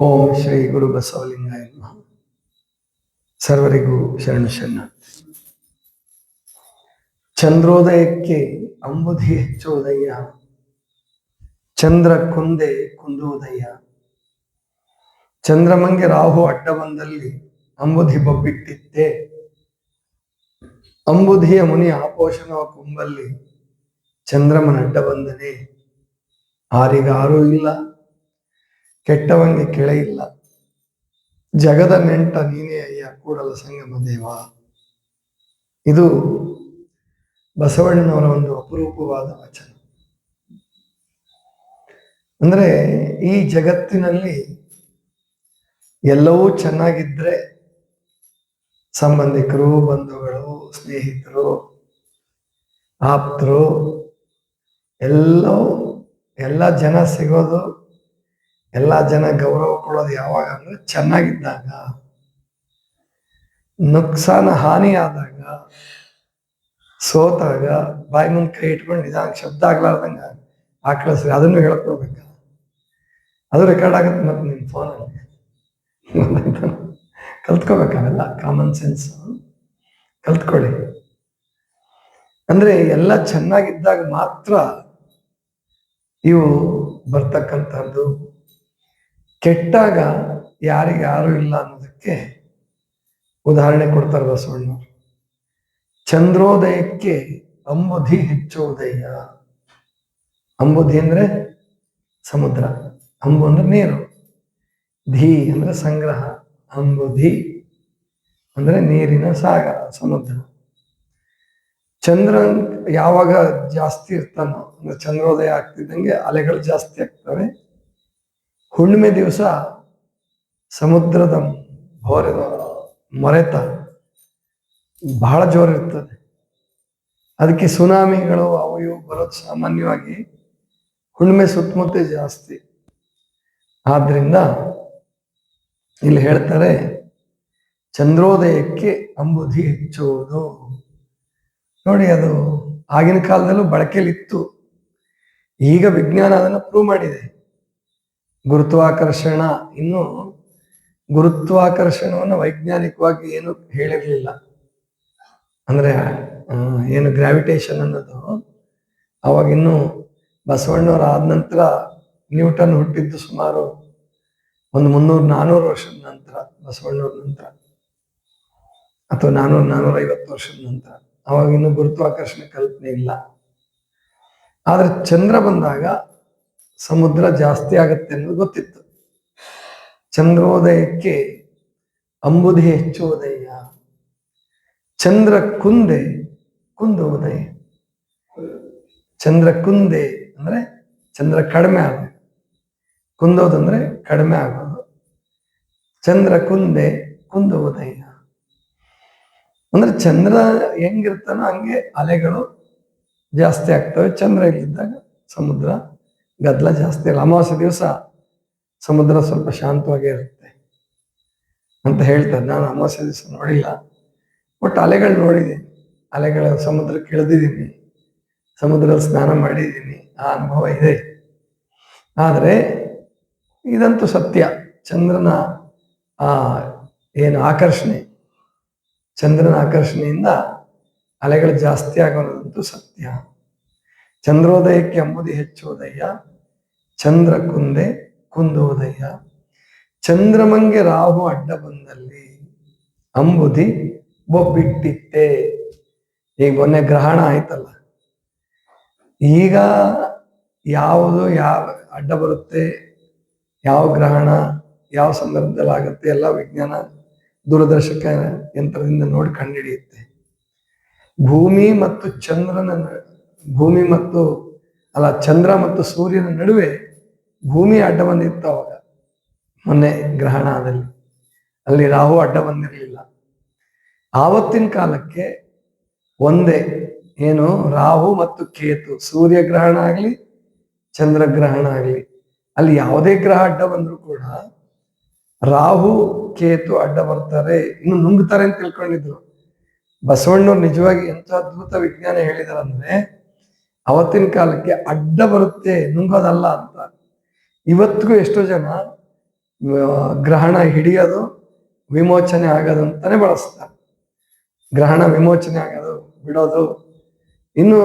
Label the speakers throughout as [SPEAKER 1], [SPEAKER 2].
[SPEAKER 1] ಓಂ ಶ್ರೀ ಗುರು ಬಸವಲಿಂಗಾಯ ಸರ್ವರಿಗೂ ಶರಣು ಶರಣ. ಚಂದ್ರೋದಯಕ್ಕೆ ಅಂಬುಧಿ ಹೆಚ್ಚೋದಯ್ಯ ಚಂದ್ರ ಕುಂದೆ ಕುಂದುವುದಯ್ಯ ಚಂದ್ರಮಂಗೆ ರಾಹು ಅಡ್ಡ ಬಂದಲ್ಲಿ ಅಂಬುಧಿ ಬೊಬ್ಬಿಟ್ಟಿದ್ದೆ. ಅಂಬುಧಿಯ ಮುನಿ ಆಪೋಷಣವ ಕುಂಬಲ್ಲಿ ಚಂದ್ರಮನ ಅಡ್ಡ ಬಂದನೆ ಆರಿಗಾರೂ ಇಲ್ಲ. ಕೆಟ್ಟವಂಗೆ ಕೆಳೆ ಇಲ್ಲ. ಜಗದ ನೆಂಟ ನೀನೇ ಅಯ್ಯ, ಕೂಡಲ ಸಂಗಮ ದೇವ. ಇದು ಬಸವಣ್ಣನವರ ಒಂದು ಅಪರೂಪವಾದ ವಚನ. ಅಂದ್ರೆ ಈ ಜಗತ್ತಿನಲ್ಲಿ ಎಲ್ಲವೂ ಚೆನ್ನಾಗಿದ್ರೆ ಸಂಬಂಧಿಕರು, ಬಂಧುಗಳು, ಸ್ನೇಹಿತರು, ಆಪ್ತರು, ಎಲ್ಲವೂ, ಎಲ್ಲ ಜನ ಸಿಗೋದು ಎಲ್ಲ ಜನ ಗೌರವ ಕೊಡೋದು ಯಾವಾಗ ಅಂದ್ರೆ ಚೆನ್ನಾಗಿದ್ದಾಗ, ನುಕ್ಸಾನ ಹಾನಿ ಆದಾಗ, ಸೋತಾಗ, ಬಾಯಿ ಮುಂದೆ ಕೈ ಇಟ್ಕೊಂಡು ನಿಧಾನ ಶಬ್ದ ಆಗ್ಲಾರ್ದಂಗ ಆಕಳಿಸ್ರಿ ಅದನ್ನು ಹೇಳ್ಕೊಡ್ಬೇಕ ಅದು ರೆಕಾರ್ಡ್ ಆಗುತ್ತೆ ಮತ್ತೆ ನಿಮ್ಮ ಫೋನಲ್ಲಿ ಕಲ್ತ್ಕೋಬೇಕಾಗಲ್ಲ ಕಾಮನ್ ಸೆನ್ಸ್ ಕಲ್ತ್ಕೊಳ್ಳಿ. ಅಂದ್ರೆ ಎಲ್ಲ ಚೆನ್ನಾಗಿದ್ದಾಗ ಮಾತ್ರ ಇವು ಬರ್ತಕ್ಕಂಥದ್ದು ಕೆಟ್ಟಾಗ ಯಾರಿಗೆ ಯಾರು ಇಲ್ಲ ಅನ್ನೋದಕ್ಕೆ ಉದಾಹರಣೆ ಕೊಡ್ತಾರೆ ಬಸವಣ್ಣವರು. ಚಂದ್ರೋದಯಕ್ಕೆ ಅಂಬುಧಿ ಹೆಚ್ಚೋದಯ. ಅಂಬುಧಿ ಅಂದ್ರೆ ಸಮುದ್ರ, ಅಂಬು ಅಂದ್ರೆ ನೀರು. ಧಿ ಅಂದ್ರೆ ಸಂಗ್ರಹ, ಅಂಬುಧಿ ಅಂದ್ರೆ ನೀರಿನ ಸಾಗರ, ಸಮುದ್ರ. ಚಂದ್ರ ಯಾವಾಗ ಜಾಸ್ತಿ ಇರ್ತಾನೋ, ಅಂದ್ರೆ ಚಂದ್ರೋದಯ ಆಗ್ತಿದ್ದಂಗೆ ಅಲೆಗಳು ಜಾಸ್ತಿ ಆಗ್ತವೆ. ಹುಣ್ಣಿಮೆ ದಿವಸ ಸಮುದ್ರದ ಹೊರ ಮೊರೆತ ಬಹಳ ಜೋರಿರ್ತದೆ ಅದಕ್ಕೆ ಸುನಾಮಿಗಳು ಅವು ಇವು ಬರೋದು ಸಾಮಾನ್ಯವಾಗಿ ಹುಣ್ಣಿಮೆ ಸುತ್ತಮುತ್ತ ಜಾಸ್ತಿ. ಆದ್ರಿಂದ ಇಲ್ಲಿ ಹೇಳ್ತಾರೆ, ಚಂದ್ರೋದಯಕ್ಕೆ ಅಂಬುಧಿ ಹೆಚ್ಚುವುದು. ನೋಡಿ ಅದು ಆಗಿನ ಕಾಲದಲ್ಲೂ ಬಳಕೆಯಲ್ಲಿತ್ತು. ಈಗ ವಿಜ್ಞಾನ ಅದನ್ನು ಪ್ರೂವ್ ಮಾಡಿದೆ. ಗುರುತ್ವಾಕರ್ಷಣ ಇನ್ನು ಗುರುತ್ವಾಕರ್ಷಣವನ್ನು ವೈಜ್ಞಾನಿಕವಾಗಿ ಏನು ಹೇಳಿರಲಿಲ್ಲ. ಅಂದ್ರೆ ಏನು ಗ್ರಾವಿಟೇಷನ್ ಅನ್ನೋದು ಅವಾಗ ಇನ್ನು ಬಸವಣ್ಣವ್ರು ಆದ ನಂತರ ನ್ಯೂಟನ್ ಹುಟ್ಟಿದ್ದು ಸುಮಾರು ಒಂದು ಮುನ್ನೂರು, ನಾನೂರು ವರ್ಷದ ನಂತರ, ಬಸವಣ್ಣವ್ರ ನಂತರ. ಅಥವಾ ನಾನೂರು ನಾನೂರ ಐವತ್ತು ವರ್ಷದ ನಂತರ. ಅವಾಗ ಇನ್ನು ಗುರುತ್ವಾಕರ್ಷಣೆ ಕಲ್ಪನೆ ಇಲ್ಲ. ಆದ್ರೆ ಚಂದ್ರ ಬಂದಾಗ ಸಮುದ್ರ ಜಾಸ್ತಿ ಆಗತ್ತೆ ಅನ್ನೋದು ಗೊತ್ತಿತ್ತು. ಚಂದ್ರೋದಯಕ್ಕೆ ಅಂಬುದೇ ಉದಯ. ಚಂದ್ರ ಕುಂದೆ ಕುಂದುವುದಯ್ಯ ಚಂದ್ರ ಕುಂದೆ ಅಂದ್ರೆ ಚಂದ್ರ ಕಡಿಮೆ ಆಗೋದು. ಕುಂದೋದಂದ್ರೆ ಕಡಿಮೆ ಆಗೋದು. ಚಂದ್ರ ಕುಂದೆ ಕುಂದುವುದಯ್ಯ ಅಂದ್ರೆ ಚಂದ್ರ ಹೆಂಗಿರ್ತಾನೋ ಹಂಗೆ ಅಲೆಗಳು ಜಾಸ್ತಿ ಆಗ್ತವೆ. ಚಂದ್ರ ಇಲ್ಲಿದ್ದಾಗ ಸಮುದ್ರ ಗದ್ದಲ ಜಾಸ್ತಿ ಇಲ್ಲ ಅಮಾವಾಸ್ಯ ದಿವಸ ಸಮುದ್ರ ಸ್ವಲ್ಪ ಶಾಂತವಾಗೇ ಇರುತ್ತೆ ಅಂತ ಹೇಳ್ತಾರೆ. ನಾನು ಅಮಾವಾಸ್ಯ ದಿವಸ ನೋಡಿಲ್ಲ. ಒಟ್ಟು ಅಲೆಗಳು ನೋಡಿದ್ದೀನಿ. ಅಲೆಗಳ ಸಮುದ್ರ ಇಳಿದಿದ್ದೀನಿ ಸಮುದ್ರದಲ್ಲಿ ಸ್ನಾನ ಮಾಡಿದ್ದೀನಿ. ಆ ಅನುಭವ ಇದೆ. ಆದರೆ ಇದಂತೂ ಸತ್ಯ. ಚಂದ್ರನ, ಆ, ಏನು ಆಕರ್ಷಣೆ, ಚಂದ್ರನ ಆಕರ್ಷಣೆಯಿಂದ ಅಲೆಗಳು ಜಾಸ್ತಿ ಆಗೋದಂತೂ ಸತ್ಯ. ಚಂದ್ರೋದಯಕ್ಕೆ ಅಂಬುದಿ ಹೆಚ್ಚೋದಯ್ಯ, ಚಂದ್ರ ಕುಂದೆ ಕುಂದುವುದಯ್ಯ ಚಂದ್ರಮಂಗೆ ರಾಹು ಅಡ್ಡ ಬಂದಲ್ಲಿ ಅಂಬುದಿ ಬೊಬ್ಬಿಟ್ಟಿತ್ತೆ ಈಗ ಮೊನ್ನೆ ಗ್ರಹಣ ಆಯ್ತಲ್ಲ, ಈಗ ಯಾವುದು ಯಾವ ಅಡ್ಡ ಬರುತ್ತೆ, ಯಾವ ಗ್ರಹಣ, ಯಾವ ಸಂದರ್ಭದಲ್ಲಿ ಆಗುತ್ತೆ, ಎಲ್ಲ ವಿಜ್ಞಾನ ದೂರದರ್ಶಕ ಯಂತ್ರದಿಂದ ನೋಡಿ ಕಂಡುಹಿಡಿಯುತ್ತೆ. ಭೂಮಿ ಮತ್ತು ಚಂದ್ರನ ಭೂಮಿ ಮತ್ತು, ಅಲ್ಲ, ಚಂದ್ರ ಮತ್ತು ಸೂರ್ಯನ ನಡುವೆ ಭೂಮಿ ಅಡ್ಡ ಬಂದಿತ್ತು ಅವಾಗ. ಮೊನ್ನೆ ಗ್ರಹಣದಲ್ಲಿ ಅಲ್ಲಿ ರಾಹು ಅಡ್ಡ ಬಂದಿರಲಿಲ್ಲ ಆವತ್ತಿನ ಕಾಲಕ್ಕೆ ಒಂದೇ, ಏನು, ರಾಹು ಮತ್ತು ಕೇತು. ಸೂರ್ಯ ಗ್ರಹಣ ಆಗಲಿ ಚಂದ್ರಗ್ರಹಣ ಆಗಲಿ. ಅಲ್ಲಿ ಯಾವುದೇ ಗ್ರಹ ಅಡ್ಡ ಬಂದರೂ ಕೂಡ ರಾಹು, ಕೇತು ಅಡ್ಡ ಬರ್ತಾರೆ. ಇನ್ನು ನುಂಗ್ತಾರೆ ಅಂತ ತಿಳ್ಕೊಂಡಿದ್ರು. ಬಸವಣ್ಣವ್ರು ನಿಜವಾಗಿ ಎಂತ ಅದ್ಭುತ ವಿಜ್ಞಾನ ಹೇಳಿದಾರೆ ಅಂದ್ರೆ ಅವತ್ತಿನ ಕಾಲಕ್ಕೆ ಅಡ್ಡ ಬರುತ್ತೆ, ನುಂಗೋದಲ್ಲ ಅಂತ. ಇವತ್ತಿಗೂ ಎಷ್ಟೋ ಜನ ಗ್ರಹಣ ಹಿಡಿಯೋದು, ವಿಮೋಚನೆ ಆಗೋದು ಅಂತಾನೆ ಬಳಸ್ತಾರೆ. ಗ್ರಹಣ ವಿಮೋಚನೆ ಆಗೋದು, ಬಿಡೋದು. ಇನ್ನು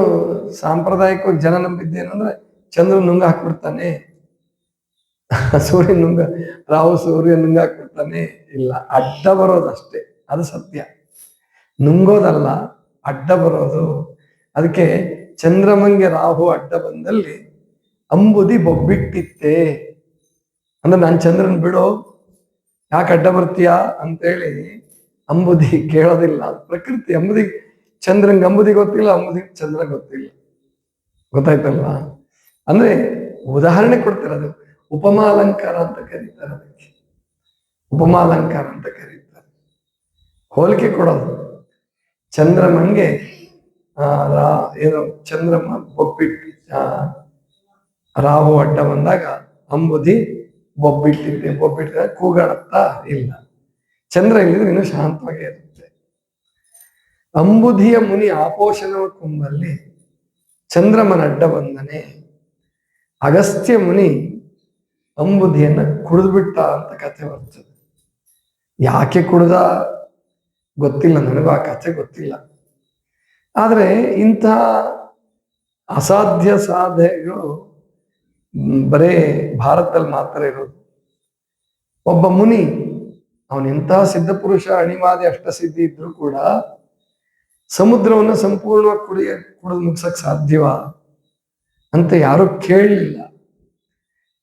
[SPEAKER 1] ಸಾಂಪ್ರದಾಯಿಕವಾಗಿ ಜನ ನಂಬಿದ್ದೇನಂದ್ರೆ ಚಂದ್ರ ನುಂಗ ಹಾಕ್ಬಿಡ್ತಾನೆ. ಸೂರ್ಯ ನುಂಗ, ರಾಹು ಸೂರ್ಯ ನುಂಗ ಹಾಕ್ಬಿಡ್ತಾನೆ. ಇಲ್ಲ, ಅಡ್ಡ ಬರೋದಷ್ಟೇ ಅದು ಸತ್ಯ. ನುಂಗೋದಲ್ಲ, ಅಡ್ಡ ಬರೋದು. ಅದಕ್ಕೆ ಚಂದ್ರಮಂಗೆ ರಾಹು ಅಡ್ಡ ಬಂದಲ್ಲಿ ಅಂಬುದಿ ಬೊಬ್ಬಿಟ್ಟಿತ್ತೆ. ಅಂದ್ರೆ ನಾನು ಚಂದ್ರನ್ ಬಿಡು, ಯಾಕೆ ಅಡ್ಡ ಬರ್ತೀಯಾ ಅಂತೇಳಿ ಅಂಬುದಿ ಕೇಳೋದಿಲ್ಲ. ಪ್ರಕೃತಿ ಅಂಬುದಿ, ಚಂದ್ರಂಗೆ ಅಂಬುದಿ ಗೊತ್ತಿಲ್ಲ ಅಂಬುದಿ ಚಂದ್ರ ಗೊತ್ತಿಲ್ಲ. ಗೊತ್ತಾಯ್ತಲ್ಲ ಅಂದ್ರೆ ಉದಾಹರಣೆ ಕೊಡ್ತಿರೋದು ಉಪಮಾಲಂಕಾರ ಅಂತ ಕರೀತಾರೆ ಅದಕ್ಕೆ. ಉಪಮಾಲಂಕಾರ ಅಂತ ಕರೀತಾರೆ. ಹೋಲಿಕೆ ಕೊಡೋದು. ಚಂದ್ರಮಂಗೆ ಏನು ಚಂದ್ರಮ ಬೊಬ್ಬಿಟ್ಟು ರಾಹು ಅಡ್ಡ ಬಂದಾಗ ಅಂಬುದಿ ಬೊಬ್ಬಿಟ್ಟಿದ್ದೆ. ಬೊಬ್ಬಿಟ್ಟಿದೆ ಕೂಗಾಡುತ್ತಾ ಇಲ್ಲ. ಚಂದ್ರ ಇಲ್ಲಿದ್ರೆ ಇನ್ನು ಶಾಂತವಾಗಿ ಇರುತ್ತೆ. ಅಂಬುಧಿಯ ಮುನಿ ಆಪೋಷಣವ ಕುಂಬಲ್ಲಿ ಚಂದ್ರಮನ ಅಡ್ಡ ಬಂದನೆ. ಅಗಸ್ತ್ಯ ಮುನಿ ಅಂಬುಧಿಯನ್ನ ಕುಡಿದ್ಬಿಟ್ಟ ಅಂತ ಕಥೆ ಬರ್ತದೆ. ಯಾಕೆ ಕುಡ್ದ? ಗೊತ್ತಿಲ್ಲ. ನನಗೂ ಆ ಕಥೆ ಗೊತ್ತಿಲ್ಲ. ಆದ್ರೆ ಇಂಥ ಅಸಾಧ್ಯ ಸಾಧನೆಗಳು ಬರೇ ಭಾರತದಲ್ಲಿ ಮಾತ್ರ ಇರೋದು. ಒಬ್ಬ ಮುನಿ, ಅವನು ಎಂತಹ ಸಿದ್ಧ ಪುರುಷ ಅಣಿಮಾದಿ ಅಷ್ಟಸಿದ್ಧಿ ಇದ್ರೂ ಕೂಡ ಸಮುದ್ರವನ್ನು ಸಂಪೂರ್ಣವಾಗಿ ಕುಡಿಯ, ಕುಡಿದು ಮುಗಿಸಕ್ ಸಾಧ್ಯವಾ? ಅಂತ ಯಾರು ಕೇಳಲಿಲ್ಲ.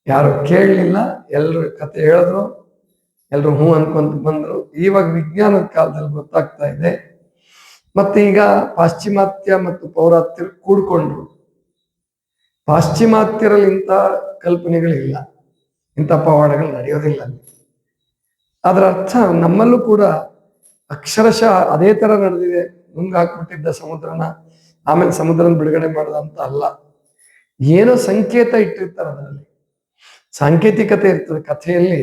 [SPEAKER 1] ಯಾರು ಕೇಳಲಿಲ್ಲ. ಎಲ್ಲರೂ ಕತೆ ಹೇಳಿದ್ರು. ಎಲ್ಲರೂ ಹ್ಞೂ ಅನ್ಕೊಂತ ಬಂದರು. ಇವಾಗ ವಿಜ್ಞಾನದ ಕಾಲದಲ್ಲಿ ಗೊತ್ತಾಗ್ತಾ ಇದೆ ಮತ್ತೆ ಈಗ ಪಾಶ್ಚಿಮಾತ್ಯ ಮತ್ತು ಪೌರಾತ್ಯರು ಕೂಡ್ಕೊಂಡ್ರು. ಪಾಶ್ಚಿಮಾತ್ಯರಲ್ಲಿ ಇಂಥ ಕಲ್ಪನೆಗಳಿಲ್ಲ. ಇಂಥ ಪವಾಡಗಳು ನಡೆಯೋದಿಲ್ಲ. ಅದರ ಅರ್ಥ ನಮ್ಮಲ್ಲೂ ಕೂಡ ಅಕ್ಷರಶಃ ಅದೇ ತರ ನಡೆದಿದೆ. ಹಾಕ್ಬಿಟ್ಟಿದ್ದ ಸಮುದ್ರನ, ಆಮೇಲೆ ಸಮುದ್ರನ ಬಿಡುಗಡೆ ಮಾಡಿದಂತ ಅಲ್ಲ ಏನೋ ಸಂಕೇತ ಇಟ್ಟಿರ್ತಾರೆ ಅದರಲ್ಲಿ. ಸಾಂಕೇತಿಕತೆ ಇರ್ತದೆ ಕಥೆಯಲ್ಲಿ.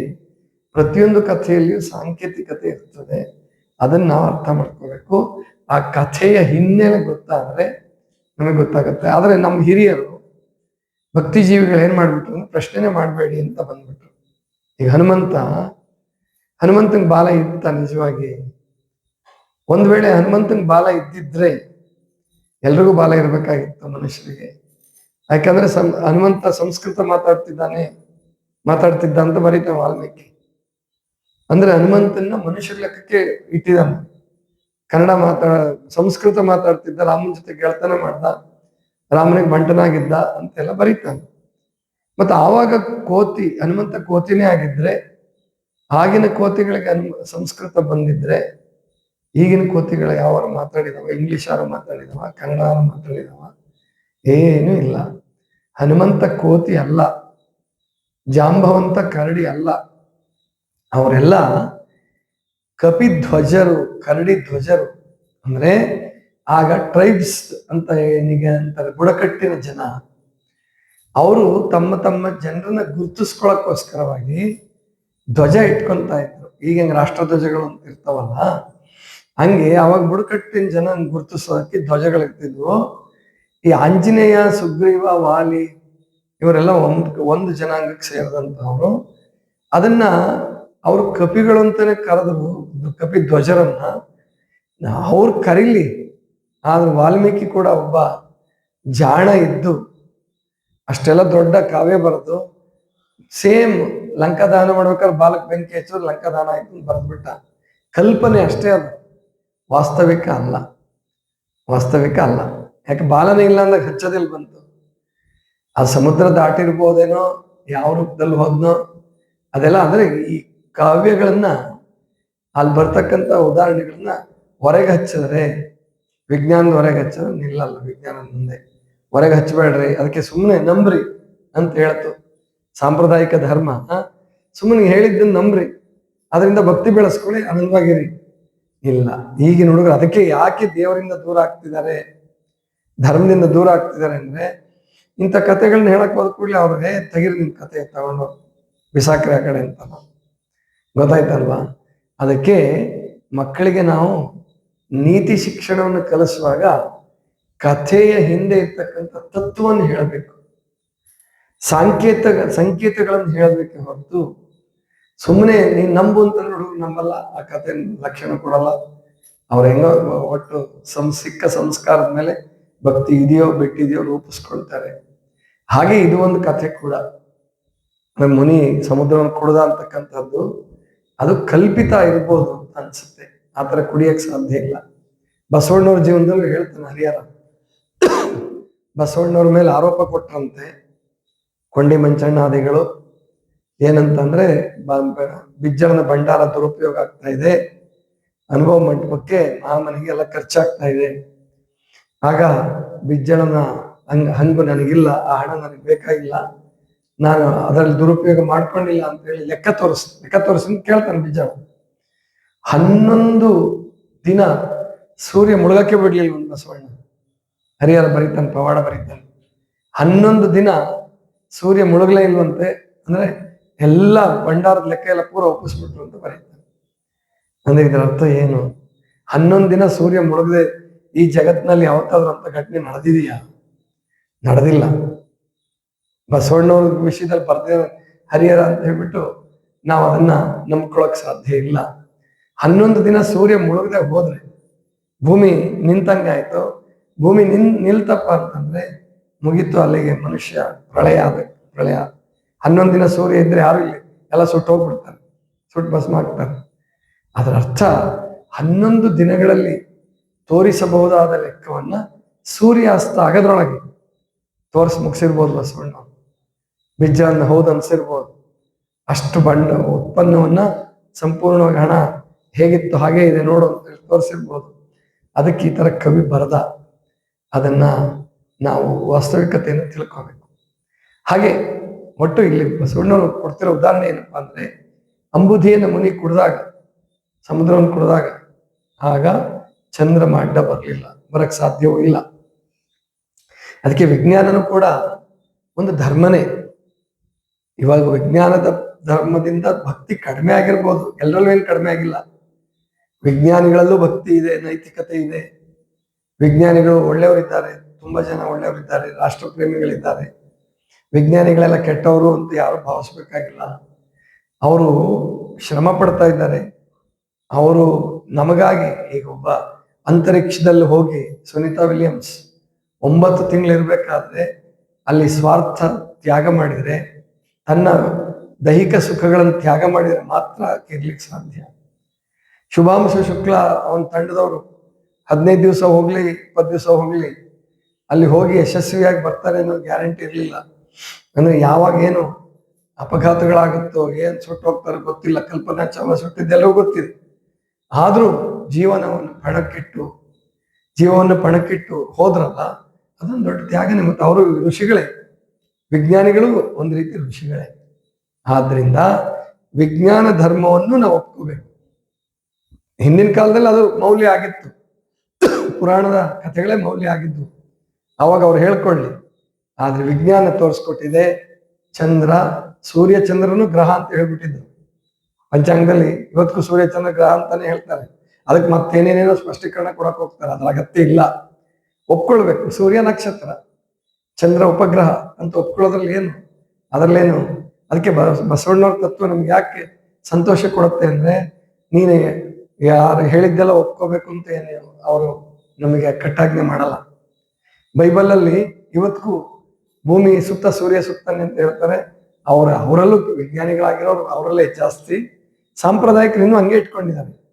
[SPEAKER 1] ಪ್ರತಿಯೊಂದು ಕಥೆಯಲ್ಲಿಯೂ ಸಾಂಕೇತಿಕತೆ ಇರ್ತದೆ. ಅದನ್ನ ನಾವು ಅರ್ಥ ಮಾಡ್ಕೋಬೇಕು. ಆ ಕಥೆಯ ಹಿನ್ನೆಲೆ ಗೊತ್ತಾದ್ರೆ ನಮಗೆ ಗೊತ್ತಾಗುತ್ತೆ. ಆದರೆ ನಮ್ಮ ಹಿರಿಯರು ಭಕ್ತಿ ಜೀವಿಗಳು ಏನ್ ಮಾಡ್ಬಿಟ್ರು? ಅಂದ್ರೆ ಪ್ರಶ್ನೆನೆ ಮಾಡಬೇಡಿ ಅಂತ ಬಂದ್ಬಿಟ್ರು. ಈಗ ಹನುಮಂತ, ಹನುಮಂತನ ಬಾಲ ಇತ್ತ ನಿಜವಾಗಿ? ಒಂದ್ ವೇಳೆ ಹನುಮಂತನ ಬಾಲ ಇದ್ದಿದ್ರೆ ಎಲ್ರಿಗೂ ಬಾಲ ಇರಬೇಕಾಗಿತ್ತು ಮನುಷ್ಯರಿಗೆ. ಯಾಕಂದ್ರೆ ಸಂ, ಹನುಮಂತ ಸಂಸ್ಕೃತ ಮಾತಾಡ್ತಿದ್ದಾನೆ, ಮಾತಾಡ್ತಿದ್ದ ಅಂತ ಬರೀತಾನೆ ವಾಲ್ಮೀಕಿ. ಅಂದ್ರೆ ಹನುಮಂತನ ಮನುಷ್ಯರ ಲೆಕ್ಕಕ್ಕೆ ಇಟ್ಟಿದ್ದಾನೆ. ಕನ್ನಡ ಮಾತಾಡ ಸಂಸ್ಕೃತ ಮಾತಾಡ್ತಿದ್ದ ರಾಮನ ಜೊತೆ ಗೆಳತನ ಮಾಡ್ದ, ರಾಮನಿಗೆ ಬಂಟನಾಗಿದ್ದ ಅಂತೆಲ್ಲ ಬರೀತಾನೆ. ಮತ್ತೆ ಆವಾಗ ಕೋತಿ, ಹನುಮಂತ ಕೋತಿನೇ ಆಗಿದ್ರೆ, ಆಗಿನ ಕೋತಿಗಳಿಗೆ ಹನುಮ, ಸಂಸ್ಕೃತ ಬಂದಿದ್ರೆ, ಈಗಿನ ಕೋತಿಗಳು ಯಾವಾರು ಮಾತಾಡಿದವ? ಇಂಗ್ಲಿಷ್ ಯಾರು ಮಾತಾಡಿದವ? ಕನ್ನಡ ಯಾರು ಮಾತಾಡಿದವ? ಏನೂ ಇಲ್ಲ. ಹನುಮಂತ ಕೋತಿ ಅಲ್ಲ. ಜಾಂಬವಂತ ಕರಡಿ ಅಲ್ಲ. ಅವರೆಲ್ಲ ಕಪಿಧ್ವಜರು, ಕರಡಿ ಧ್ವಜರು ಅಂದ್ರೆ ಆಗ ಟ್ರೈಬ್ಸ್ ಅಂತ ಏನಿಗೆ ಅಂತಾರೆ ಬುಡಕಟ್ಟಿನ ಜನ. ಅವರು ತಮ್ಮ ತಮ್ಮ ಜನರನ್ನ ಗುರುತಿಸ್ಕೊಳಕ್ಕೋಸ್ಕರವಾಗಿ ಧ್ವಜ ಇಟ್ಕೊಂತ ಇದ್ರು. ಈಗ ಹೆಂಗ್ ರಾಷ್ಟ್ರಧ್ವಜಗಳು ಅಂತ ಇರ್ತಾವಲ್ಲ, ಹಂಗೆ ಅವಾಗ ಬುಡಕಟ್ಟಿನ ಜನ ಗುರುತಿಸೋದಕ್ಕೆ ಧ್ವಜಗಳಿರ್ತಿದ್ವು ಈ ಆಂಜನೇಯ, ಸುಗ್ರೀವ, ವಾಲಿ ಇವರೆಲ್ಲ ಒಂದ್, ಒಂದು ಜನಾಂಗಕ್ಕೆ ಸೇರಿದಂತವ್ರು. ಅದನ್ನ ಅವರು ಕಪಿಗಳು ಅಂತಾನೆ ಕರೆದ್ರು, ಕಪಿ ಧ್ವಜರನ್ನ. ಅವ್ರು ಕರೀಲಿ, ಆದ್ರೆ ವಾಲ್ಮೀಕಿ ಕೂಡ ಒಬ್ಬ ಜಾಣ ಇದ್ದು, ಅಷ್ಟೆಲ್ಲ ದೊಡ್ಡ ಕಾವ್ಯ ಬರೆದು, ಸೇಮ್ ಲಂಕಾದಾನ ಮಾಡ್ಬೇಕಾದ್ರೆ ಬಾಲಕ್ ಬೆಂಕಿ ಹಚ್ಚೋದು ಲಂಕಾದಾನ ಆಯ್ತು ಅಂತ ಬರೆದ್ಬಿಟ್ಟ. ಕಲ್ಪನೆ ಅಷ್ಟೇ ಅದು. ವಾಸ್ತವಿಕ ಅಲ್ಲ. ವಾಸ್ತವಿಕ ಅಲ್ಲ. ಯಾಕೆ ಬಾಲನೇ ಇಲ್ಲ ಅಂದಾಗ ಹಚ್ಚೋದಿಲ್ಲ ಬಂತು? ಆ ಸಮುದ್ರ ದಾಟಿರ್ಬೋದೇನೋ, ಯಾವ ರೂಪದಲ್ಲಿ ಹೋದ್ನೋ, ಅದೆಲ್ಲ ಅಂದ್ರೆ ಈ ಕಾವ್ಯಗಳನ್ನ ಅಲ್ಲಿ ಬರ್ತಕ್ಕಂಥ ಉದಾಹರಣೆಗಳನ್ನ ಹೊರಗೆ ಹಚ್ಚಿದ್ರೆ, ವಿಜ್ಞಾನದ ಹೊರಗೆ ಹಚ್ಚಿದ್ರೆ ನಿಲ್ಲಲ್ಲ ವಿಜ್ಞಾನದ ಮುಂದೆ. ಹೊರಗೆ ಹಚ್ಚಬೇಡ್ರಿ, ಅದಕ್ಕೆ ಸುಮ್ಮನೆ ನಂಬ್ರಿ ಅಂತ ಹೇಳ್ತು. ಸಾಂಪ್ರದಾಯಿಕ ಧರ್ಮ ಸುಮ್ಮನೆ ಹೇಳಿದ್ದನ್ನು ನಂಬ್ರಿ. ಅದರಿಂದ ಭಕ್ತಿ ಬೆಳೆಸ್ಕೊಳ್ಳಿ, ಆನಂದವಾಗಿರಿ. ಇಲ್ಲ, ಈಗಿನ ಹುಡುಗರು ಅದಕ್ಕೆ ಯಾಕೆ ದೇವರಿಂದ ದೂರ ಆಗ್ತಿದ್ದಾರೆ? ಧರ್ಮದಿಂದ ದೂರ ಆಗ್ತಿದ್ದಾರೆ ಅಂದ್ರೆ, ಇಂಥ ಕಥೆಗಳನ್ನ ಹೇಳಕ್ ಹೋದ ಕೂಡಲೇ ಅವ್ರಿಗೆ ತೆಗಿರಿ ನಿಮ್ ಕತೆ ತಗೊಂಡು ಬಿಸಾಕ್ರೆ ಆ ಕಡೆ ಅಂತ. ಗೊತ್ತಾಯ್ತಲ್ವಾ? ಅದಕ್ಕೆ ಮಕ್ಕಳಿಗೆ ನಾವು ನೀತಿ ಶಿಕ್ಷಣವನ್ನು ಕಲಿಸುವಾಗ ಕಥೆಯ ಹಿಂದೆ ಇರ್ತಕ್ಕಂಥ ತತ್ವವನ್ನು ಹೇಳಬೇಕು. ಸಾಂಕೇತ, ಸಂಕೇತಗಳನ್ನು ಹೇಳಬೇಕು ಹೊರತು ಸುಮ್ಮನೆ ನೀನು ನಂಬು ಅಂತ ನೋಡು ನಂಬಲ್ಲ, ಆ ಕಥೆ ಲಕ್ಷಣ ಕೊಡಲ್ಲ. ಅವ್ರ ಹೆಂಗೋ ಒಟ್ಟು ಸಂ, ಸಿಕ್ಕ ಸಂಸ್ಕಾರದ ಮೇಲೆ ಭಕ್ತಿ ಇದೆಯೋ ಬಿಟ್ಟಿದೆಯೋ ರೂಪಿಸ್ಕೊಳ್ತಾರೆ. ಹಾಗೆ ಇದು ಒಂದು ಕಥೆ ಕೂಡ. ಮುನಿ ಸಮುದ್ರವನ್ನು ಕುಡ್ದ ಅಂತಕ್ಕಂಥದ್ದು ಅದು ಕಲ್ಪಿತ ಇರ್ಬೋದು ಅಂತ ಅನ್ಸುತ್ತೆ. ಆತರ ಕುಡಿಯಕ್ ಸಾಧ್ಯ ಇಲ್ಲ. ಬಸವಣ್ಣವ್ರ ಜೀವನದಲ್ಲಿ ಹೇಳ್ತಾನೆ ಹರಿಹರ. ಬಸವಣ್ಣವ್ರ ಮೇಲೆ ಆರೋಪ ಕೊಟ್ರಂತೆ ಕೊಂಡಿ ಮಂಚಣ್ಣಾದಿಗಳು. ಏನಂತಂದ್ರೆ ಬಿಜ್ಜರನ ಭಂಡಾರ ದುರುಪಯೋಗ ಆಗ್ತಾ ಇದೆ. ಅನುಭವ ಮಂಟಪಕ್ಕೆ ಮಹಾಮನಿಗೆ ಎಲ್ಲ ಖರ್ಚಾಗ್ತಾ ಇದೆ. ಆಗ ಬಿಜ್ಜಳನ ಹಂಗ, ಹಂಗು ನನಗಿಲ್ಲ, ಆ ಹಣ ನನಗೆ ಬೇಕಾಗಿಲ್ಲ. ನಾನು ಅದರಲ್ಲಿ ದುರುಪಯೋಗ ಮಾಡ್ಕೊಂಡಿಲ್ಲ ಅಂತ ಹೇಳಿ ಲೆಕ್ಕ ತೋರಿಸ್ ಲೆಕ್ಕ ತೋರಿಸ್ ಕೇಳ್ತಾನೆ ಬಿಜ್ಜಳ ಹನ್ನೊಂದು ದಿನ ಸೂರ್ಯ ಮುಳುಗಕ್ಕೆ ಬಿಡ್ಲಿಲ್ಲ ಒಂದು ಬಸವಣ್ಣ. ಹರಿಹರ ಬರೀತಾನೆ, ಪವಾಡ ಬರೀತಾನೆ. ಹನ್ನೊಂದು ದಿನ ಸೂರ್ಯ ಮುಳುಗಲೇ ಇಲ್ವಂತೆ ಅಂದ್ರೆ ಎಲ್ಲ ಭಂಡಾರದ ಲೆಕ್ಕ ಎಲ್ಲ ಪೂರ ಒಪ್ಪಿಸ್ಬಿಟ್ರು ಅಂತ ಬರೀತಾನೆ. ಅಂದ್ರೆ ಇದರ ಅರ್ಥ ಏನು? ಹನ್ನೊಂದು ದಿನ ಸೂರ್ಯ ಮುಳುಗದೆ ಈ ಜಗತ್ತಿನಲ್ಲಿ ಯಾವತ್ತಾದ್ರೂ ಅಂತ ಘಟನೆ ನಡೆದಿದೆಯಾ? ನಡೆದಿಲ್ಲ. ಬಸವಣ್ಣವ್ರ ವಿಷಯದಲ್ಲಿ ಬರ್ದೇ ಹರಿಹರ ಅಂತ ಹೇಳ್ಬಿಟ್ಟು ನಾವು ಅದನ್ನ ನಂಬ್ಕೊಳಕ್ ಸಾಧ್ಯ ಇಲ್ಲ. ಹನ್ನೊಂದು ದಿನ ಸೂರ್ಯ ಮುಳುಗದೆ ಹೋದ್ರೆ ಭೂಮಿ ನಿಂತಂಗೆ ಆಯ್ತು. ಭೂಮಿ ನಿನ್, ನಿಲ್ತಪ್ಪ ಅಂತಂದ್ರೆ ಮುಗೀತು ಅಲ್ಲಿಗೆ ಮನುಷ್ಯ ಪ್ರಳಯ ಆಗ್ಬೇಕು ಪ್ರಳಯ. ಹನ್ನೊಂದು ದಿನ ಸೂರ್ಯ ಇದ್ರೆ ಯಾರು ಇಲ್ಲ? ಎಲ್ಲ ಸುಟ್ಟು ಹೋಗ್ಬಿಡ್ತಾರೆ, ಸುಟ್ಟು ಭಸ್ಮ ಆಗ್ತಾರೆ ಅದರ ಅರ್ಥ ಹನ್ನೊಂದು ದಿನಗಳಲ್ಲಿ ತೋರಿಸಬಹುದಾದ ಲೆಕ್ಕವನ್ನ ಸೂರ್ಯಾಸ್ತ ಆಗದ್ರೊಳಗೆ ತೋರಿಸಿ ಮುಗಿಸಿರ್ಬೋದು ಬಸವಣ್ಣ ಬಿಜ್ಜಳನ್ನ ಹೌದು ಅನ್ಸಿರ್ಬೋದು. ಅಷ್ಟು ಬಣ್ಣ, ಉತ್ಪನ್ನವನ್ನ ಸಂಪೂರ್ಣವಾಗಿ ಹಣ ಹೇಗಿತ್ತು ಹಾಗೆ ಇದೆ ನೋಡು ಅಂತ ತೋರಿಸಿರ್ಬೋದು. ಅದಕ್ಕೆ ಈ ತರ ಕವಿ ಬರದ. ಅದನ್ನ ನಾವು ವಾಸ್ತವಿಕತೆಯನ್ನು ತಿಳ್ಕೋಬೇಕು. ಹಾಗೆ ಒಟ್ಟು ಇಲ್ಲಿ ಸುಣ್ಣ ಕೊಡ್ತಿರೋ ಉದಾಹರಣೆ ಏನಪ್ಪಾ ಅಂದ್ರೆ ಅಂಬುಧಿಯನ್ನು ಮುನಿ ಕುಡಿದಾಗ, ಸಮುದ್ರವನ್ನು ಕುಡಿದಾಗ, ಆಗ ಚಂದ್ರ ಅಡ್ಡ ಬರಲಿಲ್ಲ, ಬರಕ್ ಸಾಧ್ಯವೂ ಇಲ್ಲ. ಅದಕ್ಕೆ ವಿಜ್ಞಾನನು ಕೂಡ ಒಂದು ಧರ್ಮನೇ. ಇವಾಗ ವಿಜ್ಞಾನದ ಧರ್ಮದಿಂದ ಭಕ್ತಿ ಕಡಿಮೆ ಆಗಿರ್ಬೋದು. ಎಲ್ಲರಲ್ಲೂ ಏನು ಕಡಿಮೆ ಆಗಿಲ್ಲ. ವಿಜ್ಞಾನಿಗಳಲ್ಲೂ ಭಕ್ತಿ ಇದೆ, ನೈತಿಕತೆ ಇದೆ. ವಿಜ್ಞಾನಿಗಳು ಒಳ್ಳೆಯವರಿದ್ದಾರೆ, ತುಂಬಾ ಜನ ಒಳ್ಳೆಯವರಿದ್ದಾರೆ, ರಾಷ್ಟ್ರಪ್ರೇಮಿಗಳಿದ್ದಾರೆ. ವಿಜ್ಞಾನಿಗಳೆಲ್ಲ ಕೆಟ್ಟವರು ಅಂತ ಯಾರು ಭಾವಿಸ್ಬೇಕಾಗಿಲ್ಲ. ಅವರು ಶ್ರಮ ಪಡ್ತಾ ಇದ್ದಾರೆ. ಅವರು ನಮಗಾಗಿ ಈಗ ಒಬ್ಬ ಅಂತರಿಕ್ಷದಲ್ಲಿ ಹೋಗಿ ಸುನೀತಾ ವಿಲಿಯಮ್ಸ್ ಒಂಬತ್ತು ತಿಂಗಳು ಇರ್ಬೇಕಾದ್ರೆ ಅಲ್ಲಿ ಸ್ವಾರ್ಥ ತ್ಯಾಗ ಮಾಡಿದ್ರೆ ತನ್ನ ದೈಹಿಕ ಸುಖಗಳನ್ನು ತ್ಯಾಗ ಮಾಡಿದರೆ ಮಾತ್ರ ಇರ್ಲಿಕ್ಕೆ ಸಾಧ್ಯ. ಶುಭಾಂಶ ಶುಕ್ಲ ಅವನ ತಂಡದವರು ಹದಿನೈದು ದಿವಸ ಹೋಗ್ಲಿ, ಇಪ್ಪತ್ತು ದಿವಸ ಹೋಗ್ಲಿ, ಅಲ್ಲಿ ಹೋಗಿ ಯಶಸ್ವಿಯಾಗಿ ಬರ್ತಾರೆ ಅನ್ನೋ ಗ್ಯಾರಂಟಿ ಇರಲಿಲ್ಲ. ಅಂದ್ರೆ ಯಾವಾಗ ಏನು ಅಪಘಾತಗಳಾಗುತ್ತೋ, ಏನು ಸುಟ್ಟು ಹೋಗ್ತಾರೋ ಗೊತ್ತಿಲ್ಲ, ಕಲ್ಪನಾ ಚಾವ ಸುಟ್ಟಿದ್ದೆಲ್ಲವೂ ಗೊತ್ತಿದೆ. ಆದರೂ ಜೀವನವನ್ನು ಪಣಕ್ಕಿಟ್ಟು, ಜೀವವನ್ನು ಪಣಕ್ಕಿಟ್ಟು ಹೋದ್ರಲ್ಲ, ಅದೊಂದು ದೊಡ್ಡ ತ್ಯಾಗನೇ. ಮತ್ತು ಅವರು ಋಷಿಗಳೇ ವಿಜ್ಞಾನಿಗಳು ಒಂದು ರೀತಿ ಋಷಿಗಳೇ. ಆದ್ರಿಂದ ವಿಜ್ಞಾನ ಧರ್ಮವನ್ನು ನಾವು ಒಪ್ಕೋಬೇಕು. ಹಿಂದಿನ ಕಾಲದಲ್ಲಿ ಅದು ಮೌಲ್ಯ ಆಗಿತ್ತು. ಪುರಾಣದ ಕಥೆಗಳೇ ಮೌಲ್ಯ ಆಗಿದ್ದು. ಅವಾಗ ಅವ್ರು ಹೇಳ್ಕೊಳ್ಳಿ. ಆದ್ರೆ ವಿಜ್ಞಾನ ತೋರಿಸ್ಕೊಟ್ಟಿದೆ ಚಂದ್ರ, ಸೂರ್ಯ ಚಂದ್ರನು ಗ್ರಹ ಅಂತ ಹೇಳ್ಬಿಟ್ಟಿದ್ರು. ಪಂಚಾಂಗದಲ್ಲಿ ಇವತ್ತಿಗೂ ಸೂರ್ಯ ಚಂದ್ರ ಗ್ರಹ ಅಂತಾನೆ ಹೇಳ್ತಾರೆ. ಅದಕ್ಕೆ ಮತ್ತೇನೇನೇನೋ ಸ್ಪಷ್ಟೀಕರಣ ಕೊಡಕ್ ಹೋಗ್ತಾರೆ. ಅದ್ರ ಅಗತ್ಯ ಇಲ್ಲ. ಒಪ್ಕೊಳ್ಬೇಕು. ಸೂರ್ಯ ನಕ್ಷತ್ರ. ಚಂದ್ರ ಉಪಗ್ರಹ ಅಂತ ಒಪ್ಕೊಳ್ಳೋದ್ರಲ್ಲಿ ಏನು? ಅದರಲ್ಲೇನು? ಅದಕ್ಕೆ ಬಸವಣ್ಣವ್ರ ತತ್ವ ನಮ್ಗೆ ಯಾಕೆ ಸಂತೋಷ ಕೊಡುತ್ತೆ ಅಂದ್ರೆ, ನೀನು ಯಾರು ಹೇಳಿದ್ದೆಲ್ಲ ಒಪ್ಕೋಬೇಕು ಅಂತ ಏನು ಅವರು ನಮಗೆ ಕಟ್ಟಾಜ್ಞೆ ಮಾಡಲ್ಲ. ಬೈಬಲಲ್ಲಿ ಇವತ್ತಿಗೂ ಭೂಮಿ ಸುತ್ತ ಸೂರ್ಯ ಸುತ್ತಾನೆ ಅಂತ ಹೇಳ್ತಾರೆ. ಅವರ, ಅವರಲ್ಲೂ ವಿಜ್ಞಾನಿಗಳಾಗಿರೋರು ಅವರಲ್ಲೇ ಜಾಸ್ತಿ. ಸಾಂಪ್ರದಾಯಿಕರಿಂದ ಹಂಗೆ ಇಟ್ಕೊಂಡಿದ್ದಾರೆ.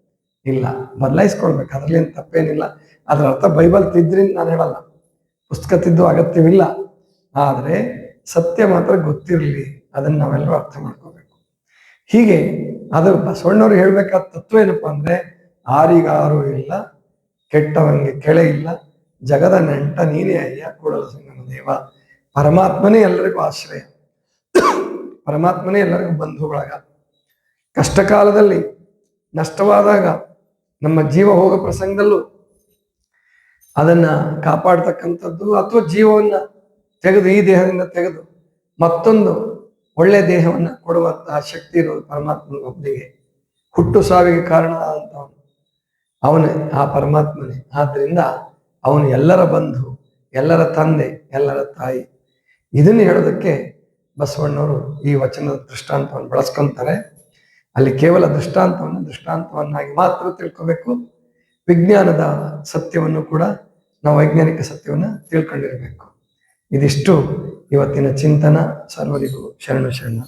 [SPEAKER 1] ಇಲ್ಲ, ಬದಲಾಯಿಸ್ಕೊಳ್ಬೇಕು. ಅದ್ರಲ್ಲಿ ತಪ್ಪೇನಿಲ್ಲ. ಅದರ ಅರ್ಥ ಬೈಬಲ್ ತಿದ್ರಿಂದ ನಾನು ಹೇಳಲ್ಲ. ಪುಸ್ತಕ ತಿದ್ದು ಅಗತ್ಯವಿಲ್ಲ. ಆದರೆ ಸತ್ಯ ಮಾತ್ರ ಗೊತ್ತಿರಲಿ. ಅದನ್ನು ನಾವೆಲ್ಲರೂ ಅರ್ಥ ಮಾಡ್ಕೋಬೇಕು. ಹೀಗೆ ಅದು ಬಸವಣ್ಣವ್ರು ಹೇಳ್ಬೇಕಾದ ತತ್ವ ಏನಪ್ಪ ಅಂದರೆ ಆರಿಗಾರು ಇಲ್ಲ ಕೆಟ್ಟವನಿಗೆ ಕೆಳೆ ಇಲ್ಲ, ಜಗದ ನೆಂಟ ನೀನೇ ಅಯ್ಯ, ಕೂಡಲ ಸಂಗಮ ದೇವ. ಪರಮಾತ್ಮನೇ ಎಲ್ಲರಿಗೂ ಆಶ್ರಯ. ಪರಮಾತ್ಮನೇ ಎಲ್ಲರಿಗೂ ಬಂಧುಗಳಾಗ. ಕಷ್ಟ ಕಾಲದಲ್ಲಿ ನಷ್ಟವಾದಾಗ ನಮ್ಮ ಜೀವ ಹೋಗೋ ಪ್ರಸಂಗದಲ್ಲೂ ಅದನ್ನ ಕಾಪಾಡ್ತಕ್ಕಂಥದ್ದು ಅಥವಾ ಜೀವವನ್ನ ತೆಗೆದು, ಈ ದೇಹದಿಂದ ತೆಗೆದು ಮತ್ತೊಂದು ಒಳ್ಳೆ ದೇಹವನ್ನ ಕೊಡುವಂತಹ ಶಕ್ತಿ ಇರೋದು ಪರಮಾತ್ಮನ ಒಬ್ಬನಿಗೆ. ಹುಟ್ಟು ಸಾವಿಗೆ ಕಾರಣ ಅಂತವನು ಅವನೇ ಆ ಪರಮಾತ್ಮನೇ. ಆದ್ರಿಂದ ಅವನು ಎಲ್ಲರ ಬಂಧು, ಎಲ್ಲರ ತಂದೆ, ಎಲ್ಲರ ತಾಯಿ. ಇದನ್ನು ಹೇಳೋದಕ್ಕೆ ಬಸವಣ್ಣವರು ಈ ವಚನದ ದೃಷ್ಟಾಂತವನ್ನು ಬಳಸ್ಕೊತಾರೆ. ಅಲ್ಲಿ ಕೇವಲ ದೃಷ್ಟಾಂತವನ್ನು ದೃಷ್ಟಾಂತವನ್ನಾಗಿ ಮಾತ್ರ ತಿಳ್ಕೋಬೇಕು. ವಿಜ್ಞಾನದ ಸತ್ಯವನ್ನು ಕೂಡ ನಾವು ವೈಜ್ಞಾನಿಕ ಸತ್ಯವನ್ನು ತಿಳ್ಕೊಂಡಿರಬೇಕು. ಇದಿಷ್ಟು ಇವತ್ತಿನ ಚಿಂತನ. ಸರ್ವರಿಗೂ ಶರಣು ಶರಣ.